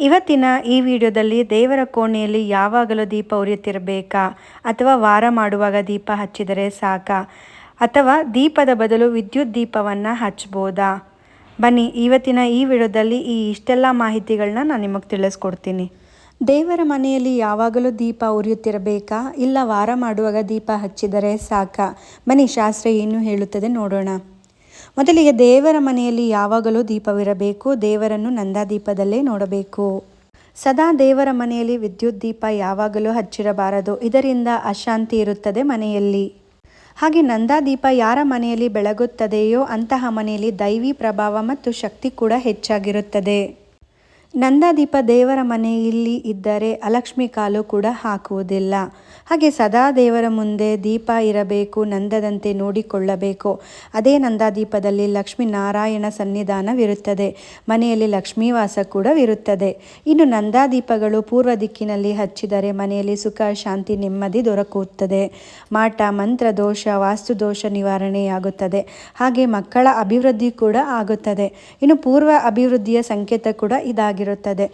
ಇವತ್ತಿನ ಈ ವಿಡಿಯೋದಲ್ಲಿ ದೇವರ ಕೋಣೆಯಲ್ಲಿ ಯಾವಾಗಲೂ ದೀಪ ಉರಿಯುತ್ತಿರಬೇಕಾ? ಅಥವಾ ವಾರ ಮಾಡುವಾಗ ದೀಪ ಹಚ್ಚಿದರೆ ಸಾಕಾ? ಅಥವಾ ದೀಪದ ಬದಲು ವಿದ್ಯುತ್ ದೀಪವನ್ನು ಹಚ್ಬೋದಾ? ಬನ್ನಿ, ಇವತ್ತಿನ ಈ ವಿಡಿಯೋದಲ್ಲಿ ಈ ಇಷ್ಟೆಲ್ಲ ಮಾಹಿತಿಗಳನ್ನ ನಾನು ನಿಮಗೆ ತಿಳಿಸ್ಕೊಡ್ತೀನಿ. ದೇವರ ಮನೆಯಲ್ಲಿ ಯಾವಾಗಲೂ ದೀಪ ಉರಿಯುತ್ತಿರಬೇಕಾ? ಇಲ್ಲ ವಾರ ಮಾಡುವಾಗ ದೀಪ ಹಚ್ಚಿದರೆ ಸಾಕಾ? ಬನ್ನಿ, ಶಾಸ್ತ್ರ ಏನು ಹೇಳುತ್ತದೆ ನೋಡೋಣ. ಮೊದಲಿಗೆ ದೇವರ ಮನೆಯಲ್ಲಿ ಯಾವಾಗಲೂ ದೀಪವಿರಬೇಕು, ದೇವರನ್ನು ನಂದಾದೀಪದಲ್ಲೇ ನೋಡಬೇಕು. ಸದಾ ದೇವರ ಮನೆಯಲ್ಲಿ ವಿದ್ಯುತ್ ದೀಪ ಯಾವಾಗಲೂ ಹಚ್ಚಿರಬಾರದು, ಇದರಿಂದ ಅಶಾಂತಿ ಇರುತ್ತದೆ ಮನೆಯಲ್ಲಿ. ಹಾಗೆ ನಂದಾದೀಪ ಯಾರ ಮನೆಯಲ್ಲಿ ಬೆಳಗುತ್ತದೆಯೋ ಅಂತಹ ಮನೆಯಲ್ಲಿ ದೈವಿ ಪ್ರಭಾವ ಮತ್ತು ಶಕ್ತಿ ಕೂಡ ಹೆಚ್ಚಾಗಿರುತ್ತದೆ. ನಂದಾದೀಪ ದೇವರ ಮನೆಯಲ್ಲಿ ಇದ್ದರೆ ಅಲಕ್ಷ್ಮಿ ಕಾಲು ಕೂಡ ಹಾಕುವುದಿಲ್ಲ. ಹಾಗೆ ಸದಾ ದೇವರ ಮುಂದೆ ದೀಪ ಇರಬೇಕು, ನಂದದಂತೆ ನೋಡಿಕೊಳ್ಳಬೇಕು. ಅದೇ ನಂದಾದೀಪದಲ್ಲಿ ಲಕ್ಷ್ಮೀ ನಾರಾಯಣ ಸನ್ನಿಧಾನವಿರುತ್ತದೆ. ಮನೆಯಲ್ಲಿ ಲಕ್ಷ್ಮೀವಾಸ ಕೂಡ ಇರುತ್ತದೆ ಇನ್ನು ನಂದಾದೀಪಗಳು ಪೂರ್ವ ದಿಕ್ಕಿನಲ್ಲಿ ಹಚ್ಚಿದರೆ ಮನೆಯಲ್ಲಿ ಸುಖ, ಶಾಂತಿ, ನೆಮ್ಮದಿ ದೊರಕುತ್ತದೆ. ಮಾಟ, ಮಂತ್ರ, ದೋಷ, ವಾಸ್ತು ದೋಷ ನಿವಾರಣೆಯಾಗುತ್ತದೆ. ಹಾಗೆ ಮಕ್ಕಳ ಅಭಿವೃದ್ಧಿ ಕೂಡ ಆಗುತ್ತದೆ. ಇನ್ನು ಪೂರ್ವ ಅಭಿವೃದ್ಧಿಯ ಸಂಕೇತ ಕೂಡ ಇದಾಗಿರುತ್ತದೆ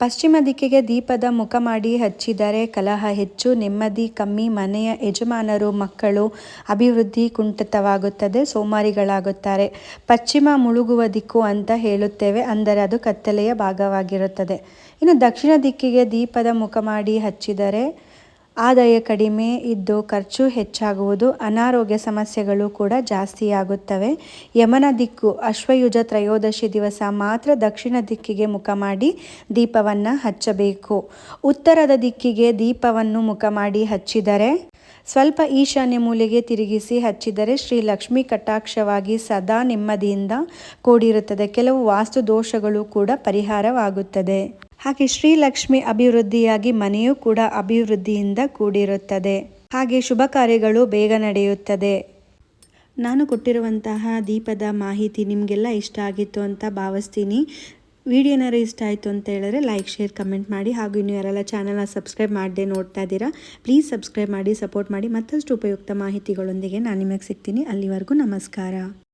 ಪಶ್ಚಿಮ ದಿಕ್ಕಿಗೆ ದೀಪದ ಮುಖ ಮಾಡಿ ಹಚ್ಚಿದರೆ ಕಲಹ ಹೆಚ್ಚು, ನೆಮ್ಮದಿ ಕಮ್ಮಿ, ಮನೆಯ ಯಜಮಾನರು, ಮಕ್ಕಳು ಅಭಿವೃದ್ಧಿ ಕುಂಠಿತವಾಗುತ್ತದೆ, ಸೋಮಾರಿಗಳಾಗುತ್ತಾರೆ. ಪಶ್ಚಿಮ ಮುಳುಗುವ ದಿಕ್ಕು ಅಂತ ಹೇಳುತ್ತೇವೆ, ಅಂದರೆ ಅದು ಕತ್ತಲೆಯ ಭಾಗವಾಗಿರುತ್ತದೆ. ಇನ್ನು ದಕ್ಷಿಣ ದಿಕ್ಕಿಗೆ ದೀಪದ ಮುಖ ಮಾಡಿ ಹಚ್ಚಿದರೆ ಆದಾಯ ಕಡಿಮೆ ಇದ್ದು ಖರ್ಚು ಹೆಚ್ಚಾಗುವುದು, ಅನಾರೋಗ್ಯ ಸಮಸ್ಯೆಗಳು ಕೂಡ ಜಾಸ್ತಿಯಾಗುತ್ತವೆ. ಯಮನ ದಿಕ್ಕು ಅಶ್ವಯುಜ ತ್ರಯೋದಶಿ ದಿವಸ ಮಾತ್ರ ದಕ್ಷಿಣ ದಿಕ್ಕಿಗೆ ಮುಖ ಮಾಡಿ ದೀಪವನ್ನು ಹಚ್ಚಬೇಕು. ಉತ್ತರದ ದಿಕ್ಕಿಗೆ ದೀಪವನ್ನು ಮುಖ ಮಾಡಿ ಹಚ್ಚಿದರೆ, ಸ್ವಲ್ಪ ಈಶಾನ್ಯ ಮೂಲೆಗೆ ತಿರುಗಿಸಿ ಹಚ್ಚಿದರೆ ಶ್ರೀ ಲಕ್ಷ್ಮಿ ಕಟಾಕ್ಷವಾಗಿ ಸದಾ ನೆಮ್ಮದಿಯಿಂದ ಕೂಡಿರುತ್ತದೆ. ಕೆಲವು ವಾಸ್ತು ದೋಷಗಳು ಕೂಡ ಪರಿಹಾರವಾಗುತ್ತದೆ. ಹಾಗೆ ಶ್ರೀಲಕ್ಷ್ಮಿ ಅಭಿವೃದ್ಧಿಯಾಗಿ ಮನೆಯೂ ಕೂಡ ಅಭಿವೃದ್ಧಿಯಿಂದ ಕೂಡಿರುತ್ತದೆ. ಹಾಗೆ ಶುಭ ಕಾರ್ಯಗಳು ಬೇಗ ನಡೆಯುತ್ತದೆ. ನಾನು ಕೊಟ್ಟಿರುವಂತಹ ದೀಪದ ಮಾಹಿತಿ ನಿಮಗೆಲ್ಲ ಇಷ್ಟ ಆಗಿತ್ತು ಅಂತ ಭಾವಿಸ್ತೀನಿ. ವಿಡಿಯೋ ಇಷ್ಟ ಆಯಿತು ಅಂತ ಹೇಳಿದ್ರೆ ಲೈಕ್, ಶೇರ್, ಕಮೆಂಟ್ ಮಾಡಿ. ಹಾಗೂ ಇನ್ನು ಯಾರೆಲ್ಲ ಚಾನಲ್ನ ಸಬ್ಸ್ಕ್ರೈಬ್ ಮಾಡದೆ ನೋಡ್ತಾ ಇದ್ದೀರಾ ಪ್ಲೀಸ್ ಸಬ್ಸ್ಕ್ರೈಬ್ ಮಾಡಿ, ಸಪೋರ್ಟ್ ಮಾಡಿ. ಮತ್ತಷ್ಟು ಉಪಯುಕ್ತ ಮಾಹಿತಿಗಳೊಂದಿಗೆ ನಾನು ನಿಮಗೆ ಸಿಗ್ತೀನಿ. ಅಲ್ಲಿವರೆಗೂ ನಮಸ್ಕಾರ.